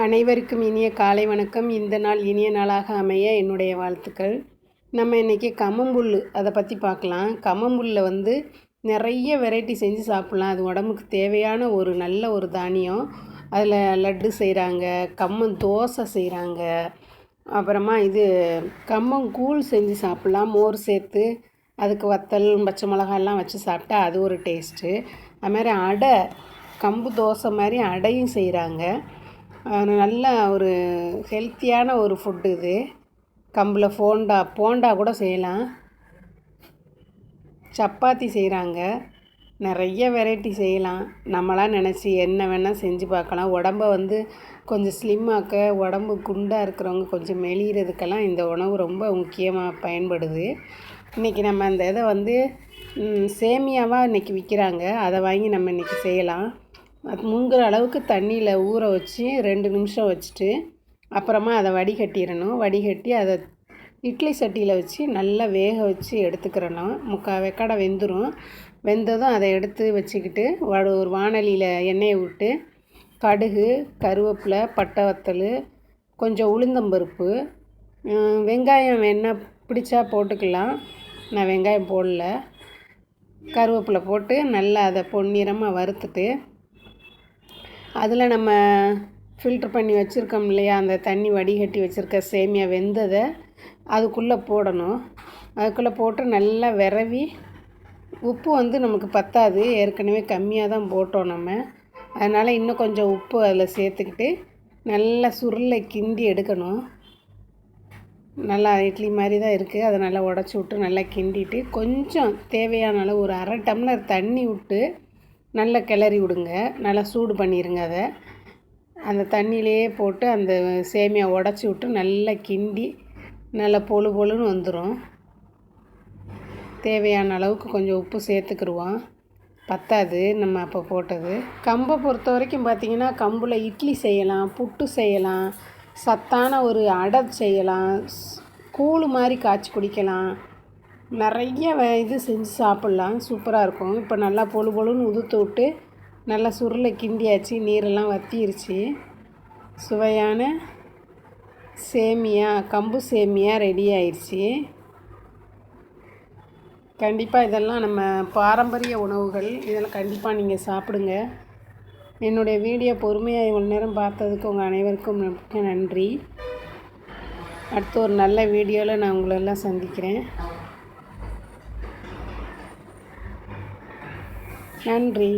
அனைவருக்கும் இனிய காலை வணக்கம். இந்த நாள் இனிய நாளாக அமைய என்னுடைய வாழ்த்துக்கள். நம்ம இன்றைக்கி கம்மம்புல் அதை பற்றி பார்க்கலாம் கம்மம்புல்ல வந்து நிறைய வெரைட்டி செஞ்சு சாப்பிட்லாம். அது உடம்புக்கு தேவையான ஒரு நல்ல ஒரு தானியம். அதில் லட்டு செய்கிறாங்க கம்மன் தோசை செய்கிறாங்க அப்புறமா இது கம்மம் கூழ் செஞ்சு சாப்பிட்லாம். மோர் சேர்த்து அதுக்கு வத்தல் பச்சை மிளகாயெல்லாம் வச்சு சாப்பிட்டா அது ஒரு டேஸ்ட்டு. அதுமாதிரி அடை கம்பு தோசை மாதிரி அடையும் செய்கிறாங்க நல்ல ஒரு ஹெல்த்தியான ஒரு ஃபுட்டு இது. கம்பில் ஃபோண்டா போண்டா கூட செய்யலாம். சப்பாத்தி செய்கிறாங்க நிறைய வெரைட்டி செய்யலாம். நம்மளாம் நினச்சி என்ன வேணால் செஞ்சு பார்க்கலாம். உடம்ப வந்து கொஞ்சம் ஸ்லிம்மாக்க உடம்பு குண்டாக இருக்கிறவங்க கொஞ்சம் மெலிகிறதுக்கெல்லாம் இந்த உணவு ரொம்ப முக்கியமாக பயன்படுது. இன்றைக்கி நம்ம அந்த இதை வந்து சேமியாவாக இன்றைக்கி விற்கிறாங்க அதை வாங்கி நம்ம இன்றைக்கி செய்யலாம். முங்குற அளவுக்கு தண்ணியில் ஊற வச்சு ரெண்டு நிமிஷம் வச்சுட்டு அப்புறமா அதை வடிகட்டிடணும். வடிகட்டி அதை இட்லி சட்டியில் வச்சு நல்லா வேக வச்சு எடுத்துக்கிறணும். முக்கால் வெக்கடை வெந்துடும் வெந்ததும் அதை எடுத்து வச்சுக்கிட்டு ஒரு வானலியில் எண்ணெயை விட்டு கடுகு கருவேப்பிலை பட்டை வத்தல் கொஞ்சம் உளுந்தம்பருப்பு வெங்காயம் வேணால் பிடிச்சா போட்டுக்கலாம். நான் வெங்காயம் போடல. கருவேப்பிலை போட்டு நல்லா அதை பொன்னிறமாக வறுத்துட்டு அதில் நம்ம ஃபில்ட்ரு பண்ணி வச்சுருக்கோம் இல்லையா? அந்த தண்ணி வடிகட்டி வச்சுருக்க சேமியா வெந்ததை அதுக்குள்ளே போடணும். அதுக்குள்ளே போட்டு நல்லா விரவி உப்பு வந்து நமக்கு பத்தாது. ஏற்கனவே கம்மியாக தான் போட்டோம் நம்ம. அதனால் இன்னும் கொஞ்சம் உப்பு அதில் சேர்த்துக்கிட்டு நல்லா சுருளை கிண்டி எடுக்கணும். நல்லா இட்லி மாதிரி தான் இருக்குது. அதை நல்லா உடச்சி விட்டு நல்லா கிண்டிட்டு கொஞ்சம் தேவையான அளவு ஒரு அரை டம்ளர் தண்ணி விட்டு நல்லா கிளறி விடுங்க. நல்லா சூடு பண்ணிடுங்க அதை. அந்த தண்ணியிலையே போட்டு அந்த சேமியா உடச்சி விட்டு நல்லா கிண்டி நல்லா பொழு பொழுன்னு வந்துடும் தேவையான அளவுக்கு கொஞ்சம் உப்பு சேர்த்துக்கிடுவோம் பத்தாது நம்ம அப்போ போட்டது. கம்பை பொறுத்த வரைக்கும் பார்த்திங்கன்னா கம்பில் இட்லி செய்யலாம் புட்டு செய்யலாம் சத்தான ஒரு அடை செய்யலாம் கூழ் மாதிரி காய்ச்சி குடிக்கலாம். நிறைய இது செஞ்சு சாப்பிட்லாம். சூப்பராக இருக்கும். இப்போ நல்லா பொழு பொழுன்னு உதுத்து விட்டு நல்லா சுருளை கிண்டியாச்சு. நீரெல்லாம் வற்றிருச்சு சுவையான சேமியா கம்பு சேமியா ரெடி ஆயிடுச்சு கண்டிப்பாக இதெல்லாம் நம்ம பாரம்பரிய உணவுகள். இதெல்லாம் கண்டிப்பாக நீங்கள் சாப்பிடுங்க. என்னுடைய வீடியோ பொறுமையாக இவ்வளோ நேரம் பார்த்ததுக்கு உங்கள் அனைவருக்கும் மிக்க நன்றி. அடுத்து ஒரு நல்ல வீடியோவில் நான் உங்களெல்லாம் சந்திக்கிறேன். நன்றி.